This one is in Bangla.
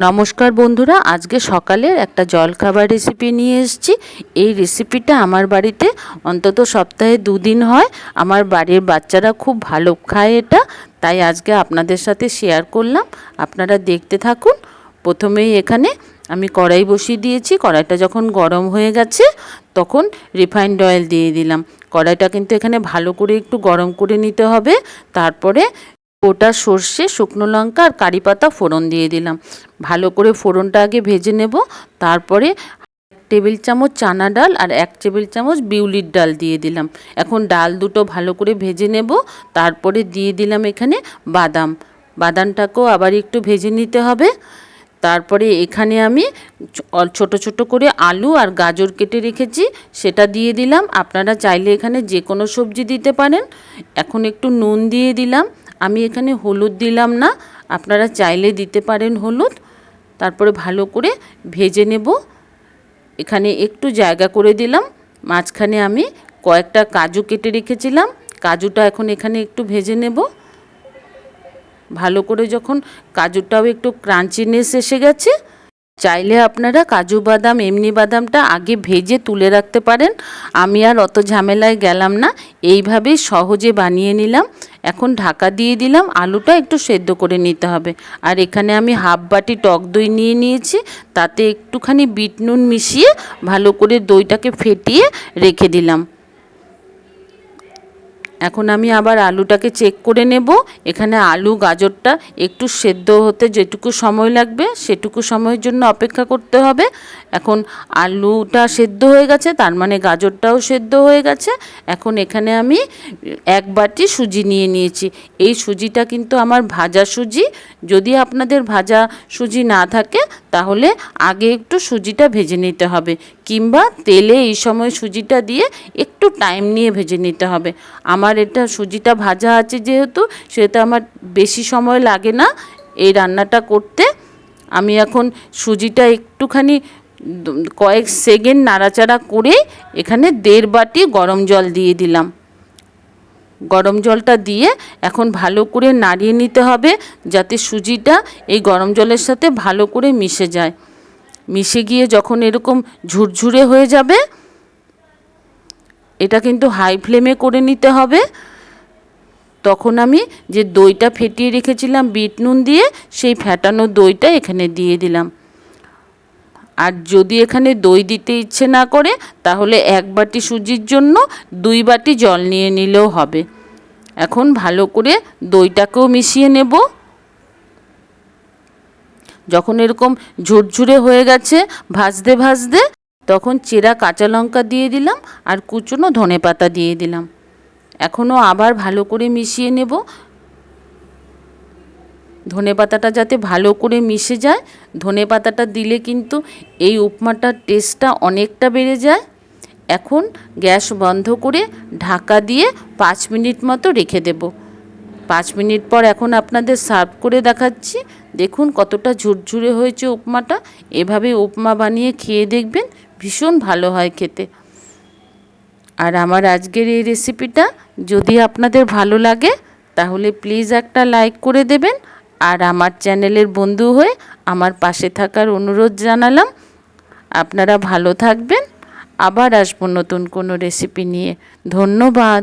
নমস্কার বন্ধুরা, আজকে সকালে একটা জলখাবার রেসিপি নিয়ে এসেছি। এই রেসিপিটা আমার বাড়িতে অন্তত সপ্তাহে দুদিন হয়। আমার বাড়ির বাচ্চারা খুব ভালো খায় এটা, তাই আজকে আপনাদের সাথে শেয়ার করলাম। আপনারা দেখতে থাকুন। প্রথমেই এখানে আমি কড়াই বসিয়ে দিয়েছি। কড়াইটা যখন গরম হয়ে গেছে, তখন রিফাইন্ড অয়েল দিয়ে দিলাম। কড়াইটা কিন্তু এখানে ভালো করে একটু গরম করে নিতে হবে। তারপরে গোটা সর্ষে, শুকনো লঙ্কা আর কারি পাতা ফোড়ন দিয়ে দিলাম। ভালো করে ফোড়নটা আগে ভেজে নেব। তারপরে টেবিল চামচ চানা ডাল আর এক টেবিল চামচ বিউলির ডাল দিয়ে দিলাম। এখন ডাল দুটো ভালো করে ভেজে নেব। তারপরে দিয়ে দিলাম এখানে বাদাম। বাদামটাকেও আবার একটু ভেজে নিতে হবে। তারপরে এখানে আমি ছোট ছোট করে আলু আর গাজর কেটে রেখেছি। সেটা দিয়ে দিলাম। আপনারা চাইলে এখানে যে কোনো সবজি দিতে পারেন। এখন একটু নুন দিয়ে দিলাম। আমি এখানে হলুদ দিলাম না, আপনারা চাইলে দিতে পারেন হলুদ। তারপরে ভালো করে ভেজে নেব। এখানে একটু জায়গা করে দিলাম। মাঝখানে আমি কয়েকটা কাজু কেটে রেখেছিলাম। কাজুটা এখন এখানে একটু ভেজে নেব। ভালো করে যখন কাজুটাও একটু ক্রাঞ্চিনেস এসে গেছে, চাইলে আপনারা কাজু বাদাম, এমনি বাদামটা আগে ভেজে তুলে রাখতে পারেন। আমি আর অত ঝামেলায় গেলাম না। এইভাবেই সহজে বানিয়ে নিলাম। এখন ঢাকা দিয়ে দিলাম, আলুটা একটু সেদ্ধ করে নিতে হবে। আর এখানে আমি হাফ বাটি টক দই নিয়ে নিয়েছি, তাতে একটুখানি বিট নুন মিশিয়ে ভালো করে দইটাকে ফেটিয়ে রেখে দিলাম। এখন আমি আবার আলুটাকে চেক করে নেব। এখানে আলু, গাজরটা একটু সেদ্ধ হতে যেটুকু সময় লাগবে, সেটুকু সময়ের জন্য অপেক্ষা করতে হবে। এখন আলুটা সেদ্ধ হয়ে গেছে, তার মানে গাজরটাও সেদ্ধ হয়ে গেছে। এখন এখানে আমি এক বাটি সুজি নিয়ে নিয়েছি। এই সুজিটা কিন্তু আমার ভাজা সুজি। যদি আপনাদের ভাজা সুজি না থাকে, তাহলে আগে একটু সুজিটা ভেজে নিতে হবে। কিংবা তেলে এই সময় সুজিটা দিয়ে একটু টাইম নিয়ে ভেজে নিতে হবে। আমার এটা সুজিটা ভাজা আছে যেহেতু সেটা আমার বেশি সময় লাগে না এই রান্নাটা করতে। আমি এখন সুজিটা একটুখানি কয়েক সেকেন্ড নাড়াচাড়া করে এখানে দেড় বাটি গরম জল দিয়ে দিলাম। গরম জলটা দিয়ে এখন ভালো করে নাড়িয়ে নিতে হবে যাতে সুজিটা এই গরম জলের সাথে ভালো করে মিশে যায়। মিশে গিয়ে যখন এরকম ঝুরঝুরে হয়ে যাবে, এটা কিন্তু হাই ফ্লেমে করে নিতে হবে। তখন আমি যে দইটা ফেটিয়ে রেখেছিলাম, বিট নুন দিয়ে, সেই ফ্যাটানো দইটা এখানে দিয়ে দিলাম। আর যদি এখানে দই দিতে ইচ্ছে না করে, তাহলে এক বাটি সুজির জন্য দুই বাটি জল নিয়ে নিলেও হবে। এখন ভালো করে দইটাকেও মিশিয়ে নেব। যখন এরকম ঝুরঝুরে হয়ে গেছে, ভাজতে ভাজতে, তখন চেরা কাঁচা লঙ্কা দিয়ে দিলাম আর কুচনো ধনে পাতা দিয়ে দিলাম। এখনও আবার ভালো করে মিশিয়ে নেব। ধনে পাতাটা যাতে ভালো করে মিশে যায়, ধনে পাতাটা দিলে কিন্তু এই উপমাটার টেস্টটা অনেকটা বেড়ে যায়। এখন গ্যাস বন্ধ করে ঢাকা দিয়ে পাঁচ মিনিট মতো রেখে দেব। পাঁচ মিনিট পর এখন আপনাদের সার্ভ করে দেখাচ্ছি। দেখুন কতটা ঝুরঝুরে হয়েছে উপমাটা। এভাবে উপমা বানিয়ে খেয়ে দেখবেন ভীষণ ভালো হয় খেতে। আর আমার আজকের এই রেসিপিটা যদি আপনাদের ভালো লাগে, তাহলে প্লিজ একটা লাইক করে দেবেন। আর আমার চ্যানেলের বন্ধু হয়ে আমার পাশে থাকার অনুরোধ জানালাম। আপনারা ভালো থাকবেন। আবার আসব নতুন কোনো রেসিপি নিয়ে। ধন্যবাদ।